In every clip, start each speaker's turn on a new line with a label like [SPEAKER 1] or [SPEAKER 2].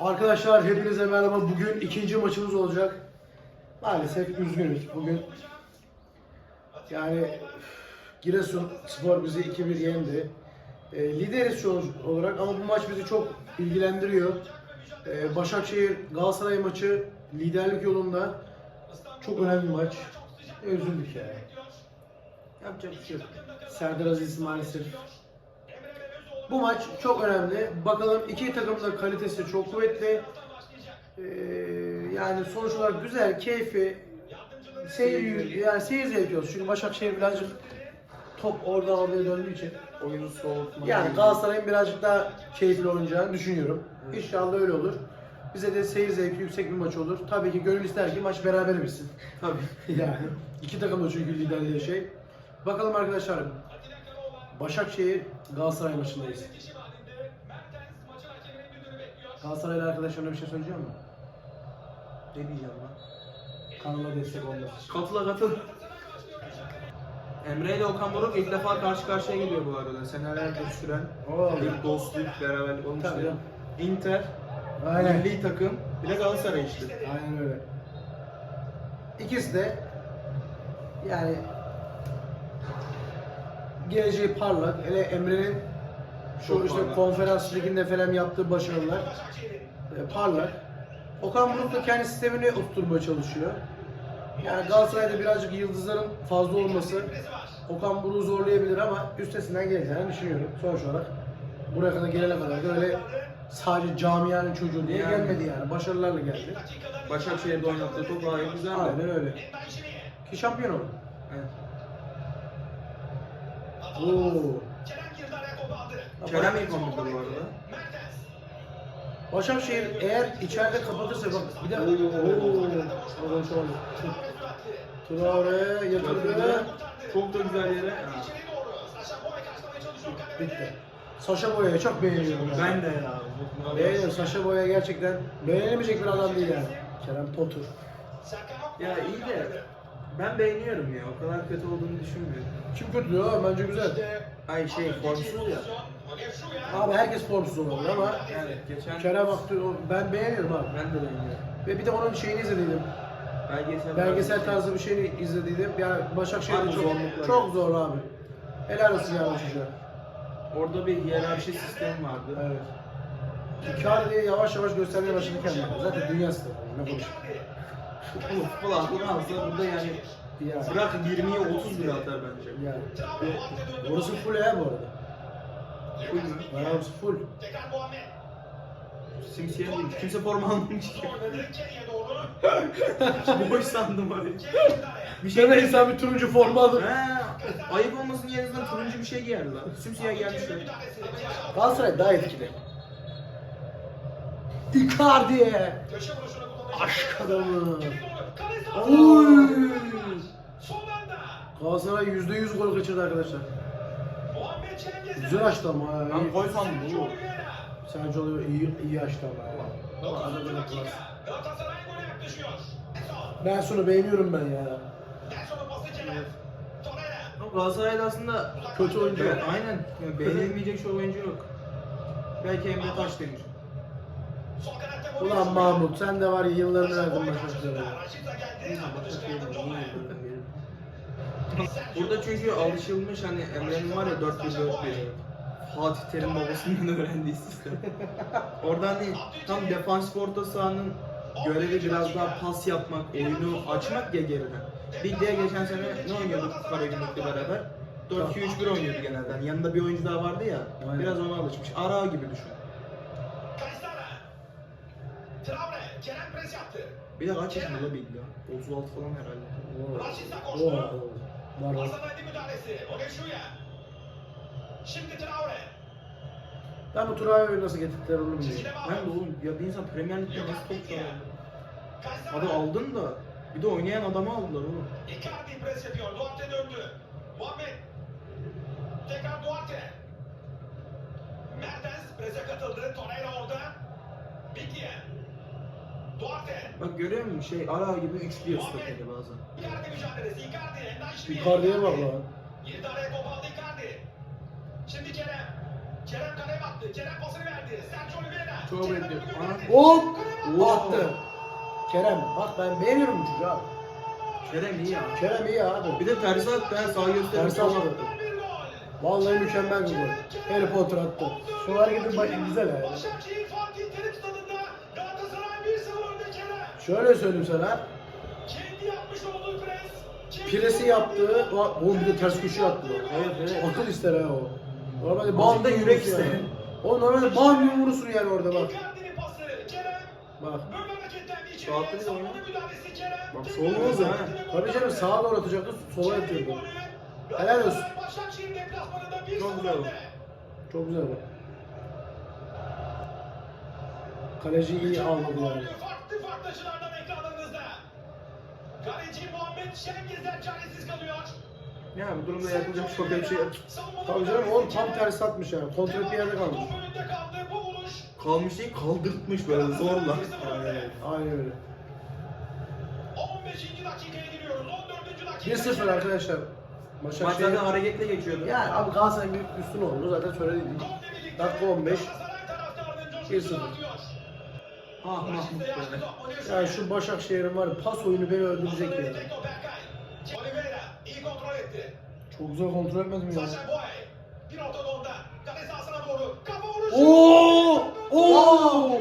[SPEAKER 1] Arkadaşlar hepinize merhaba. Bugün ikinci maçımız olacak. Maalesef üzgünüz bugün. Yani Giresun Spor bizi 2-1 yendi. E, lideriz şu olarak ama bu maç bizi çok ilgilendiriyor. E, Başakşehir Galatasaray maçı liderlik yolunda çok önemli maç. E, üzüldük yani. Yapacak bir şey yok. Serdar Aziz maalesef bu maç çok önemli. Bakalım iki takımın da kalitesi çok kuvvetli. Ee, yani sonuç olarak güzel, keyfi, seyir, yani seyir zevki olsun. Çünkü Başakşehir birazcık top oradan oraya döndüğü için.
[SPEAKER 2] Oyunu soğutma.
[SPEAKER 1] Yani Galatasaray'ın birazcık daha keyifli oynayacağını düşünüyorum. İnşallah öyle olur. Bize de seyir zevki yüksek bir maç olur. Tabii ki gönül ister ki maç beraber bitsin.
[SPEAKER 2] Tabii.
[SPEAKER 1] Yani iki takım da çünkü liderliği şey. Bakalım arkadaşlar. Başakşehir Galatasaray maçındayız. Galatasaraylı arkadaşlarına bir şey söyleyeceğim mi?
[SPEAKER 2] Ne diyeceğim lan?
[SPEAKER 1] Kanala destek olması.
[SPEAKER 2] Katıla katıl. Emre ile Okan Buruk ilk defa karşı karşıya geliyor bu arada. Senelerdir süren
[SPEAKER 1] Oo.
[SPEAKER 2] bir dostluk, beraberlik olmuş.
[SPEAKER 1] Tabii canım.
[SPEAKER 2] Inter,
[SPEAKER 1] Aynen.
[SPEAKER 2] milli takım, bir de Galatasaray işte.
[SPEAKER 1] Aynen öyle. İkisi de yani geleceği parlak. Hele Emre'nin şu
[SPEAKER 2] Çok
[SPEAKER 1] işte
[SPEAKER 2] parlak.
[SPEAKER 1] konferans liginde falan yaptığı başarılar e, parlak. Okan Buruk da kendi sistemini oturtmaya çalışıyor. Yani Galatasaray'da birazcık yıldızların fazla olması Okan Buruk'u zorlayabilir ama üstesinden geleceğini düşünüyorum sonuç olarak. Buraya kadar gelene kadar da öyle sadece camianın çocuğu diye
[SPEAKER 2] Yani.
[SPEAKER 1] gelmedi yani. Başarılarla geldi.
[SPEAKER 2] Başakşehir'de oynattığı top gayet güzeldi.
[SPEAKER 1] Aynen öyle. Ki şampiyon oldu.
[SPEAKER 2] Evet.
[SPEAKER 1] Oo.
[SPEAKER 2] Kerem ilk 11'de bu arada.
[SPEAKER 1] Başakşehir eğer içeride kapatırsa bak bir de ooo. Oradan şu an. Traore yatırdı.
[SPEAKER 2] Çok da güzel yere. Ha.
[SPEAKER 1] Bitti. Saşa Boya'yı çok beğeniyorum. ben.
[SPEAKER 2] Ben de ya.
[SPEAKER 1] Beğeniyorum. Saşa Boya gerçekten beğenilemeyecek bir adam değil yani. Kerem Potur.
[SPEAKER 2] Ya iyi de ben beğeniyorum ya. O kadar kötü olduğunu düşünmüyorum.
[SPEAKER 1] Kim kötü diyor? Bence güzel.
[SPEAKER 2] Ay şey formsuz ya.
[SPEAKER 1] Abi herkes formsuz olabilir ama
[SPEAKER 2] Yani geçen
[SPEAKER 1] Kerem Aktürk ben beğeniyorum abi.
[SPEAKER 2] ben de beğeniyorum.
[SPEAKER 1] Ve bir de onun şeyini izlediydim.
[SPEAKER 2] Belgesel,
[SPEAKER 1] Belgesel tarzı bir şeyini izlediydim. Yani Başakşehir'de
[SPEAKER 2] Abi
[SPEAKER 1] çok,
[SPEAKER 2] zorluklar.
[SPEAKER 1] çok zor abi. Helal olsun yani o çocuğa.
[SPEAKER 2] Orada bir hiyerarşi sistemi vardı.
[SPEAKER 1] Evet. Icardi yavaş yavaş göstermeye başladı kendini. Zaten dünya starı. Ne konuşayım.
[SPEAKER 2] Futbol, futbol aklını alsa burada yani
[SPEAKER 1] Yani.
[SPEAKER 2] bırak 20'ye 30 lira atar bence.
[SPEAKER 1] Yani. Orası full ya bu arada.
[SPEAKER 2] Full mü?
[SPEAKER 1] Bayağı full.
[SPEAKER 2] Simsiyah değil. Kimse forma almamış ki. Boş sandım orayı. Bir şey
[SPEAKER 1] Şöyle insan bir turuncu forma alır.
[SPEAKER 2] Ayıp olmasın yerinden turuncu bir şey giyerdi lan. Simsiyah gelmiş öyle.
[SPEAKER 1] Galatasaray daha etkili. Icardi. Aşk adamı. Oy. Galatasaray %100 gol kaçırdı arkadaşlar. Güzel açtı ama. ha.
[SPEAKER 2] Ben gol sandım oğlum.
[SPEAKER 1] Sence oluyor iyi, iyi açtı ama. ya. Ben sonu beğeniyorum ben ya.
[SPEAKER 2] Galatasaray'da aslında
[SPEAKER 1] Kötü oyuncu yok.
[SPEAKER 2] aynen. Yani beğenilmeyecek şu oyuncu yok. Belki Emre Taş demir.
[SPEAKER 1] Ulan Mahmut sen de var ya yıllarını verdin Başakşehir'e.
[SPEAKER 2] Burada çünkü alışılmış hani Emre'nin var ya 4 1 4 1 Fatih Terim babasından öğrendiği sistem. Oradan hani tam defans orta sahanın görevi biraz daha pas yapmak, oyunu açmak ya geriden. Lig'de geçen sene ne oynuyorduk Karagümrük'le beraber? 4-2-3-1 oynuyordu genelde. Yani yanında bir oyuncu daha vardı ya.
[SPEAKER 1] Aynen.
[SPEAKER 2] Biraz ona alışmış. Ara gibi düşün. Bir de kaç yaşında da bildi ya? 36 falan herhalde.
[SPEAKER 1] Oo. Oo. Var var.
[SPEAKER 3] Şimdi Traore.
[SPEAKER 1] Ben bu Turabi'yi nasıl getirdiler onu bilmiyorum.
[SPEAKER 2] Ben de oğlum ya bir insan Premier Lig'de nasıl top çalar?
[SPEAKER 3] Kayseri.
[SPEAKER 2] Adı aldın da bir de oynayan adamı aldılar oğlum.
[SPEAKER 3] Icardi pres yapıyor. Duarte döndü. Muhammed. Tekrar Duarte. Mertens prese katıldı. Torreira orada. Bikiye.
[SPEAKER 2] Bak görüyor musun şey ara gibi üçlüyor stoperi bazen.
[SPEAKER 3] Icardi mücadelesi. Icardi.
[SPEAKER 1] Icardi'ye bak lan.
[SPEAKER 3] Girdi araya top aldı Icardi. Şimdi Kerem. Kerem kaleye baktı. Kerem pasını verdi. Sergio Oliveira.
[SPEAKER 2] Çok bekliyor.
[SPEAKER 1] Hop! Attı. Kerem bak ben beğeniyorum bu çocuğu abi.
[SPEAKER 2] Kerem iyi ya.
[SPEAKER 1] Kerem iyi abi.
[SPEAKER 2] Bir de tersi attı ha sağ göstermiş.
[SPEAKER 1] Tersi
[SPEAKER 3] gol.
[SPEAKER 1] Vallahi mükemmel bir gol. Harry Potter attı. Şu hareketin bak güzel yani. Şöyle söyleyeyim sana.
[SPEAKER 3] Kendi yapmış olduğu pres. kendi
[SPEAKER 1] Piresi yaptığı, o bir de ters köşe attı. bak.
[SPEAKER 2] Evet evet.
[SPEAKER 1] Akıl ister ha o. Normalde
[SPEAKER 2] Bam
[SPEAKER 1] bam
[SPEAKER 2] da
[SPEAKER 1] diye
[SPEAKER 2] yürek ister.
[SPEAKER 1] yani. O normalde bam vurursun yani orada bak.
[SPEAKER 3] Icardi'nin pası. Kerem
[SPEAKER 1] Bak.
[SPEAKER 3] böyle hareketlendi içeriye. Müdahalesi Kerem.
[SPEAKER 2] Bak, sol olmaz ha.
[SPEAKER 1] Tabii canım sağa doğru atacaktı, sola atıyordu. Helal olsun.
[SPEAKER 3] Galatasaray Başakşehir deplasmanında 1-0
[SPEAKER 2] Çok güzel.
[SPEAKER 3] önde.
[SPEAKER 1] Çok güzel bak. Kaleci iyi almadı yani.
[SPEAKER 3] Farklı farklı açılardan ekranlarınızda. Kaleci Muhammed Şengizler çaresiz kalıyor.
[SPEAKER 2] Ya bu durumda yapılacak çok bir şey yok.
[SPEAKER 1] Tabii canım oğlum tam tersi atmış yani. Kontrol bir yerde kalmış.
[SPEAKER 3] Top önünde kaldı. Bu vuruş.
[SPEAKER 2] Kalmış değil kaldırtmış böyle zorla.
[SPEAKER 1] Aynen, aynen öyle.
[SPEAKER 3] 15. dakikaya giriyoruz. 14. dakika.
[SPEAKER 1] 1-0 arkadaşlar.
[SPEAKER 2] Maç
[SPEAKER 1] Başakşehir.
[SPEAKER 2] zaten hareketle geçiyordu.
[SPEAKER 1] Yani abi Galatasaray'ın büyük üstün oldu zaten söyledik. Dakika 15.
[SPEAKER 3] Galatasaray taraftarının
[SPEAKER 1] 1-0.
[SPEAKER 2] Ah Mahmut be.
[SPEAKER 1] Yani şu Başakşehir'in var ya pas oyunu beni öldürecek ya.
[SPEAKER 3] Oliveira iyi kontrol etti.
[SPEAKER 1] Çok güzel kontrol etmedim ya.
[SPEAKER 3] Sacha Boy. Bir ortada onda. Kale sahasına doğru. Kafa vuruşu.
[SPEAKER 1] Oo! Oo!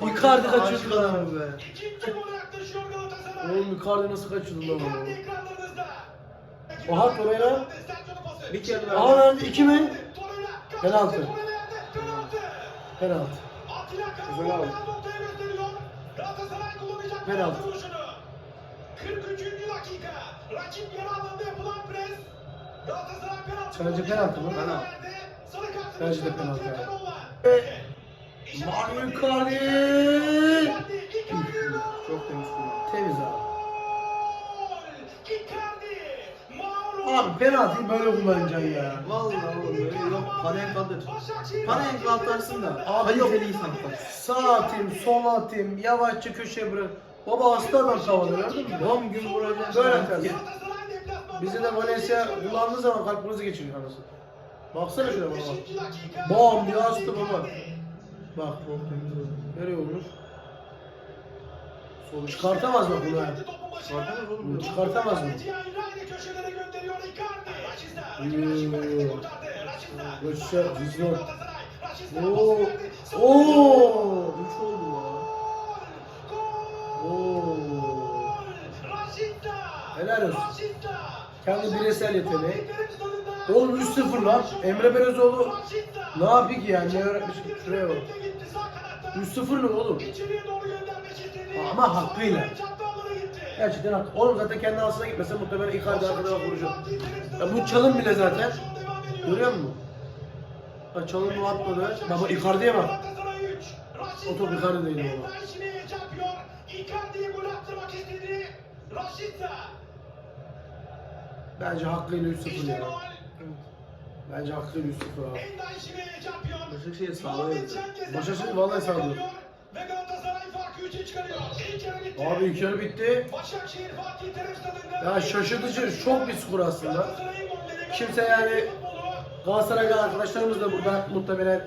[SPEAKER 3] %99'luk
[SPEAKER 1] Icardi kaçırdı lan be.
[SPEAKER 3] İkinci gole yaklaşıyor Galatasaray.
[SPEAKER 1] Oğlum Icardi nasıl kaçırdı lan
[SPEAKER 3] Icardi
[SPEAKER 1] onu?
[SPEAKER 3] ekranlarınızda.
[SPEAKER 1] Oha, Torreira.
[SPEAKER 2] Bir kere daha.
[SPEAKER 1] Aa verdi iki mi? Penaltı.
[SPEAKER 3] Penaltı.
[SPEAKER 2] Güzel aldı.
[SPEAKER 1] Penaltı.
[SPEAKER 3] penaltı vuruşunu. 43. dakika. Rakip yarı alanda yapılan pres. Galatasaray penaltı.
[SPEAKER 1] Sence penaltı mı?
[SPEAKER 2] Penaltı.
[SPEAKER 1] de
[SPEAKER 3] çıkartan
[SPEAKER 1] penaltı Mario. Icardi!
[SPEAKER 2] Çok temiz.
[SPEAKER 1] Temiz abi.
[SPEAKER 3] Icardi.
[SPEAKER 1] Abi penaltıyı böyle kullanacaksın ya.
[SPEAKER 2] Vallahi oğlum böyle yok Panenka at.
[SPEAKER 3] Başakşehir-
[SPEAKER 2] Panenka atarsın da.
[SPEAKER 1] Abi yok.
[SPEAKER 2] kaliteli insan atar.
[SPEAKER 1] Sağ atayım, sol atayım, yavaşça köşeye bırak. Baba hasta adam havada gördün mü?
[SPEAKER 2] Bam gün vuracak.
[SPEAKER 1] Böyle atar.
[SPEAKER 3] Galatasaray deplasmanda
[SPEAKER 1] Bizi de Valencia kullandığı zaman kalp krizi geçiriyor anasını. Baksana şuna baba. Bam diye astı baba. Bak
[SPEAKER 2] Çok temiz oldu.
[SPEAKER 1] nereye olmuş? Sol çıkartamaz bak bunu.
[SPEAKER 2] Çıkartamaz oğlum.
[SPEAKER 1] Çıkartamaz mı?
[SPEAKER 3] Galatasaray. Raşit'e
[SPEAKER 1] Oo. Oo.
[SPEAKER 2] Üç oldu.
[SPEAKER 1] Oo. Helal olsun.
[SPEAKER 3] Raşit'e.
[SPEAKER 1] Kendi bireysel yeteneği. Oğlum 3-0 lan. Emre Belözoğlu ne yapıyor ki yani? Ne öğretmiş? Şuraya bak.
[SPEAKER 3] Gitti sağ kanatta.
[SPEAKER 1] 3-0 ne oğlum?
[SPEAKER 3] İçeriye doğru.
[SPEAKER 1] Ama hakkıyla. Gerçekten haklı. Oğlum zaten kendi alsına gitmese muhtemelen Icardi arkada bak vuracak. Ya bu çalım bile zaten. Görüyor musun? Ha çalımı atmadı. Baba Icardi'ye bak. O top baba.
[SPEAKER 3] Attırmak istedi. Raşit'e.
[SPEAKER 1] Bence hakkıyla 3-0
[SPEAKER 3] İşte
[SPEAKER 1] ya. Bence hakkıyla 3-0 abi.
[SPEAKER 2] Başakşehir.
[SPEAKER 3] Şengiz'den
[SPEAKER 1] Başakşehir vallahi sağlığı.
[SPEAKER 3] 3'e çıkarıyor. İlk yarı bitti.
[SPEAKER 1] Abi ilk yarı bitti.
[SPEAKER 3] Başakşehir Fatih Terim stadında.
[SPEAKER 1] Ya şaşırtıcı, şok bir skor aslında. Kimse yani-
[SPEAKER 3] futbolu.
[SPEAKER 1] Galatasaraylı arkadaşlarımız da burada muhtemelen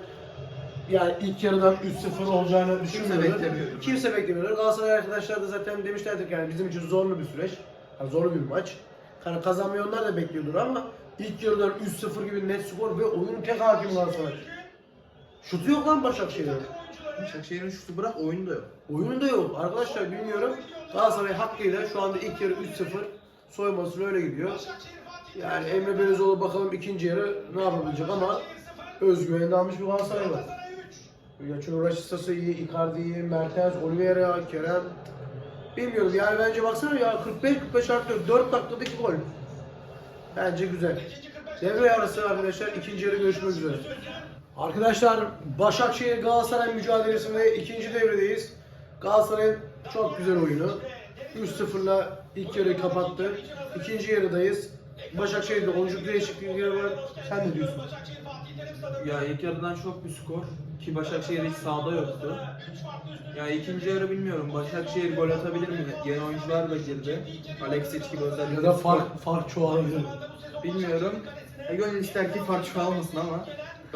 [SPEAKER 1] yani ilk yarıdan 3-0 olacağını düşünmüyordu.
[SPEAKER 2] beklemiyordu.
[SPEAKER 1] Kimse beklemiyordu. Galatasaray arkadaşlar da zaten demişlerdir yani bizim için zorlu bir süreç. Yani zorlu bir maç. Yani kazanmayı onlar da bekliyordur ama ilk yarıdan 3-0 gibi net skor ve oyunun tek hakim Galatasaray. Şutu yok lan Başakşehir'in.
[SPEAKER 2] Başakşehir'in şutu bırak oyunu da yok.
[SPEAKER 1] Oyunu da yok. Arkadaşlar bilmiyorum. Galatasaray hakkıyla şu anda ilk yarı 3-0 soymasını öyle gidiyor. Yani Emre Belözoğlu bakalım ikinci yarı ne yapabilecek ama özgüvenini almış bir Galatasaray var. Yaçın Raşitsası iyi, Icardi iyi, Mertens, Oliveira, Kerem. Bilmiyorum yani bence baksana ya 45-45 artıyor. 4 dakikada 2 gol. Bence güzel. Devre arası arkadaşlar ikinci yarı görüşmek üzere. Arkadaşlar Başakşehir Galatasaray mücadelesinde ikinci devredeyiz. Galatasaray'ın çok güzel oyunu. 3-0'la ilk yarıyı kapattı. İkinci yarıdayız. Başakşehir'de oyuncu değişiklikleri var. Sen ne diyorsun?
[SPEAKER 2] Ya ilk yarıdan çok bir skor ki Başakşehir hiç sahada yoktu. Ya ikinci yarı bilmiyorum Başakşehir gol atabilir mi? Yeni oyuncular da girdi. Alexic gibi özellikle.
[SPEAKER 1] Ya da fark fark çoğalabilir.
[SPEAKER 2] Bilmiyorum. E, gönül ister ki fark çoğalmasın ama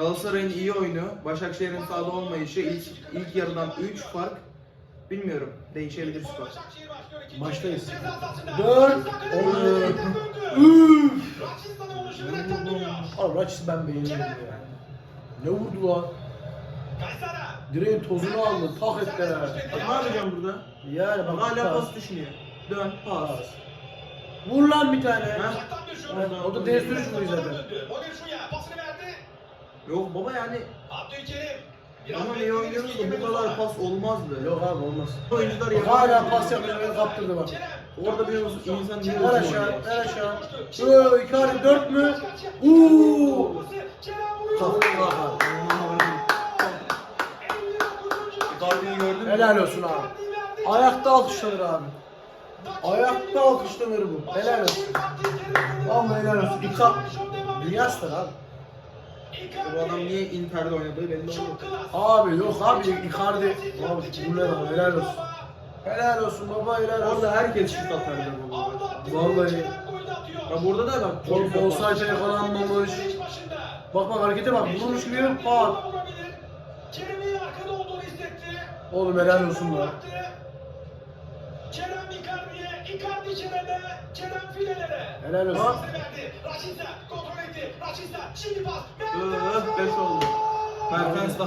[SPEAKER 2] Galatasaray'ın iyi oyunu, Başakşehir'in sahada olmayışı, ilk, ilk yarıdan 3 fark. Bilmiyorum, değişebilir skor.
[SPEAKER 1] Maçtayız.
[SPEAKER 3] Dört.
[SPEAKER 1] Dört.
[SPEAKER 3] Üf.
[SPEAKER 1] Abi Raçis ben beğeniyorum ya. Ne vurdu lan? Direğin tozunu aldı, tak etti ha.
[SPEAKER 2] Ne yapacağım burada?
[SPEAKER 1] Yani bak
[SPEAKER 2] Hala
[SPEAKER 1] pas.
[SPEAKER 2] düşünüyor. Dön, pas.
[SPEAKER 1] Vur lan bir tane.
[SPEAKER 2] Ha?
[SPEAKER 1] Evet, o da deniz sürüş vuruyor zaten.
[SPEAKER 2] Yok baba yani
[SPEAKER 3] Abdülkerim.
[SPEAKER 2] Ama iyi
[SPEAKER 3] bekledi,
[SPEAKER 2] oynuyoruz da bu kadar pas olmazdı.
[SPEAKER 1] Yok abi olmaz.
[SPEAKER 2] Oyuncular yapamıyor.
[SPEAKER 1] hala pas yapıyor, beni kaptırdı bak.
[SPEAKER 2] Orada bir insan niye
[SPEAKER 1] Ver aşağı,
[SPEAKER 2] oynuyor?
[SPEAKER 1] ver aşağı. Oo, Icardi 4 mü? Uuu. Rahat.
[SPEAKER 2] Icardi'yi gördün mü?
[SPEAKER 1] Helal olsun abi. Ayakta alkışlanır abi. Ayakta alkışlanır bu. Helal olsun. Vallahi helal olsun. İka... Dünya starı abi.
[SPEAKER 2] Bu adam niye Inter'de oynadığı belli oldu.
[SPEAKER 1] Abi yok abi Icardi. Abi bu ne lan helal olsun. Helal olsun baba helal olsun.
[SPEAKER 2] Orada herkes şut atardı arada.
[SPEAKER 1] Vallahi.
[SPEAKER 2] Ya burada da bak çok
[SPEAKER 1] offside'e yakalanmamış. Bak bak harekete bak vurmuş gibi pat. Oğlum helal olsun lan.
[SPEAKER 3] Kerem Icardi'ye, Icardi Kerem'e, Kerem filelere.
[SPEAKER 1] Helal olsun.
[SPEAKER 3] Raşit'e kontrol etti. Raşit'e şimdi pas.
[SPEAKER 2] Öh, beş oldu. Mertens.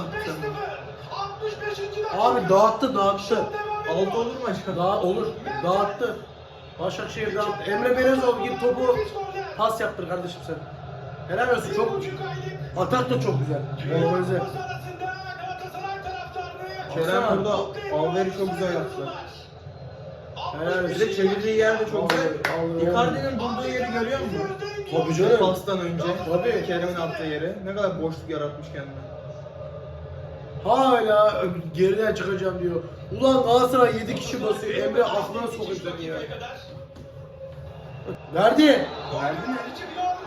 [SPEAKER 3] 65. dakika.
[SPEAKER 1] Abi dağıttı dağıttı.
[SPEAKER 2] Altı olur mu acaba?
[SPEAKER 1] Daha olur. Dağıttı. Başakşehir dağıttı. Emre Belözoğlu git topu pas yaptır kardeşim sen. Helal olsun çok. Atak da çok güzel. Organize.
[SPEAKER 2] Kerem burada Alver'i çok güzel yaptı.
[SPEAKER 1] Helal
[SPEAKER 2] Bir de çevirdiği yer de çok güzel. Icardi'nin bulduğu yeri görüyor musun?
[SPEAKER 1] Tabii canım.
[SPEAKER 2] Pastan önce.
[SPEAKER 1] Tabii.
[SPEAKER 2] Kerem'in attığı yeri. Ne kadar boşluk yaratmış kendine.
[SPEAKER 1] Hala geriden çıkacağım diyor. Ulan Galatasaray 7 kişi basıyor. Emre aklına seni ya. Verdi.
[SPEAKER 2] Verdi mi?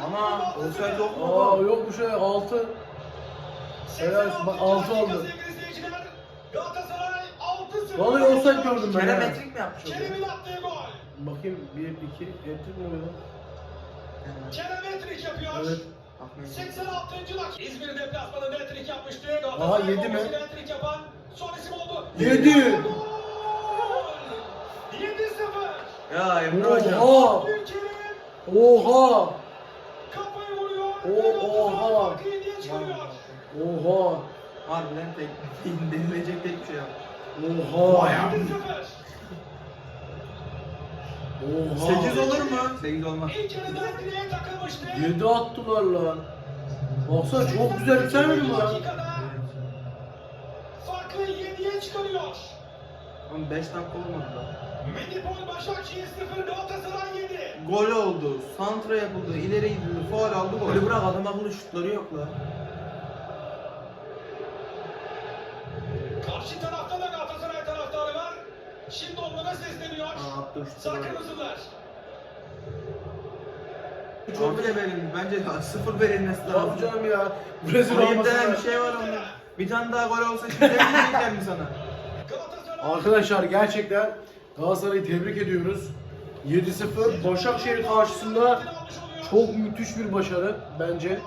[SPEAKER 2] Ama offside yok mu?
[SPEAKER 1] Aa yok bu şey 6. Helal. Bak, altı oldu.
[SPEAKER 3] Galatasaray 6-0.
[SPEAKER 1] Vallahi offside gördüm ben.
[SPEAKER 2] Kerem
[SPEAKER 1] ha.
[SPEAKER 2] etrik mi yapmış orada?
[SPEAKER 3] Kerem'in attığı gol.
[SPEAKER 1] Bakayım 1 2 ettik mi oluyor?
[SPEAKER 3] Kerem hat-trick yapıyor.
[SPEAKER 1] Evet.
[SPEAKER 2] Ahmet.
[SPEAKER 3] 86. dakika. İzmir deplasmanında hat-trick yapmıştı.
[SPEAKER 1] Aha, yedi mi?
[SPEAKER 3] hat-trick yapan son isim oldu.
[SPEAKER 1] Yedi.
[SPEAKER 3] Gol! 7-0.
[SPEAKER 2] Ya Emre hocam.
[SPEAKER 1] Oha! Oha!
[SPEAKER 3] kafayı vuruyor.
[SPEAKER 1] Oha! Oha!
[SPEAKER 2] Harbiden tek, denilecek tek şey yap.
[SPEAKER 1] Oha!
[SPEAKER 3] 7-0.
[SPEAKER 1] Oha!
[SPEAKER 2] 8 olur mu? 8 olmaz.
[SPEAKER 3] İlk yarıda direğe takılmıştı.
[SPEAKER 1] 7 attılar lan. Baksana çok güzel bitirmedi mi lan?
[SPEAKER 3] Farkı 7'ye çıkarıyor.
[SPEAKER 2] Oğlum 5 dakika olmadı da.
[SPEAKER 3] Medipol Başakşehir 0 Galatasaray 7.
[SPEAKER 2] Gol oldu, santra yapıldı, ileri gidildi, faul aldı gol.
[SPEAKER 4] Golü bırak adam akıllı şutları yok la.
[SPEAKER 3] Karşı tarafta da Galatasaray taraftarı var. Şimdi onlara sesleniyor.
[SPEAKER 2] Aa, attı şutu.
[SPEAKER 3] Sarı kırmızılar.
[SPEAKER 2] Çok bile verildi. Bence sıfır verilmesi
[SPEAKER 1] Ne
[SPEAKER 2] lazım.
[SPEAKER 1] yapacağım ya? Brezilya
[SPEAKER 2] Ayıp denen
[SPEAKER 1] olmasın.
[SPEAKER 2] bir şey var onda. Bir tane daha gol olsa şimdi verecekler mi sana?
[SPEAKER 1] Arkadaşlar gerçekten Galatasaray'ı tebrik ediyoruz. 7-0 Başakşehir karşısında çok müthiş bir başarı bence.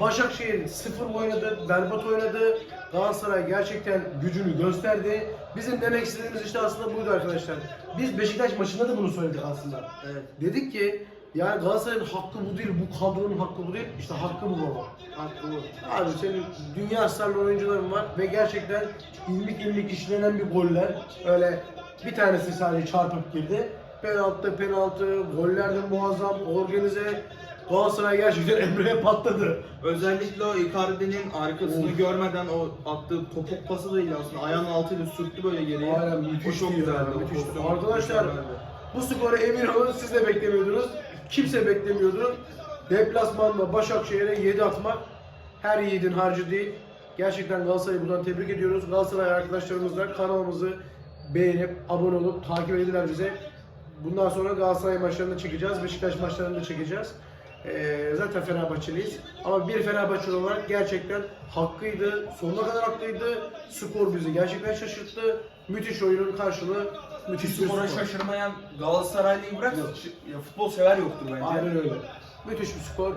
[SPEAKER 1] Başakşehir sıfır oynadı, berbat oynadı. Galatasaray gerçekten gücünü gösterdi. Bizim demek istediğimiz işte aslında buydu arkadaşlar. Biz Beşiktaş maçında da bunu söyledik aslında.
[SPEAKER 2] Evet.
[SPEAKER 1] Dedik ki yani Galatasaray'ın hakkı bu değil, bu kadronun hakkı bu değil. İşte hakkı bu baba.
[SPEAKER 2] Hakkı bu.
[SPEAKER 1] Abi senin dünya starlı oyuncuların var ve gerçekten ilmik ilmik işlenen bir goller. Öyle bir tanesi sadece çarpıp girdi. Penaltı, penaltı, goller de muazzam, organize. Galatasaray gerçekten Emre'ye patladı.
[SPEAKER 2] Özellikle o Icardi'nin arkasını
[SPEAKER 1] Of.
[SPEAKER 2] görmeden o attığı topuk pası değil aslında. Ayağının altıyla sürttü böyle geriye.
[SPEAKER 1] Aynen,
[SPEAKER 2] O
[SPEAKER 1] müthişti
[SPEAKER 2] çok
[SPEAKER 1] ya,
[SPEAKER 2] güzeldi. o
[SPEAKER 1] müthişti.
[SPEAKER 2] pozisyon
[SPEAKER 1] Arkadaşlar,
[SPEAKER 2] mükemmeldi.
[SPEAKER 1] Bu skoru emin olun siz de beklemiyordunuz. Kimse beklemiyordu. Deplasmanda Başakşehir'e 7 atmak her yiğidin harcı değil. Gerçekten Galatasaray'ı buradan tebrik ediyoruz. Galatasaray arkadaşlarımız da kanalımızı beğenip abone olup takip edilirler bize. Bundan sonra Galatasaray maçlarını çekeceğiz. Beşiktaş maçlarını da çekeceğiz. Ee, zaten Fenerbahçeliyiz. Ama bir Fenerbahçeli olarak gerçekten hakkıydı. Sonuna kadar haklıydı. Skor bizi gerçekten şaşırttı. Müthiş oyunun karşılığı müthiş bir
[SPEAKER 4] Skora
[SPEAKER 1] skor.
[SPEAKER 4] şaşırmayan Galatasaraylıyı bırak ya futbol sever yoktur bence.
[SPEAKER 1] Aynen öyle. Müthiş bir skor,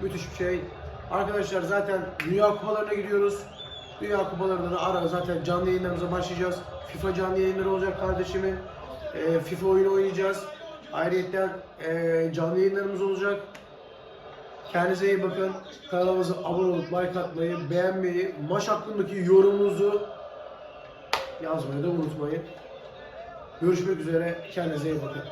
[SPEAKER 1] müthiş bir şey. Arkadaşlar zaten Dünya Kupalarına gidiyoruz. Dünya Kupalarında da ara zaten canlı yayınlarımıza başlayacağız. FIFA canlı yayınları olacak kardeşimin. Ee, FIFA oyunu oynayacağız. Ayrıca e, canlı yayınlarımız olacak. Kendinize iyi bakın. Kanalımıza abone olup like atmayı, beğenmeyi, maç hakkındaki yorumunuzu yazmayı da unutmayın. Görüşmek üzere. Kendinize iyi bakın.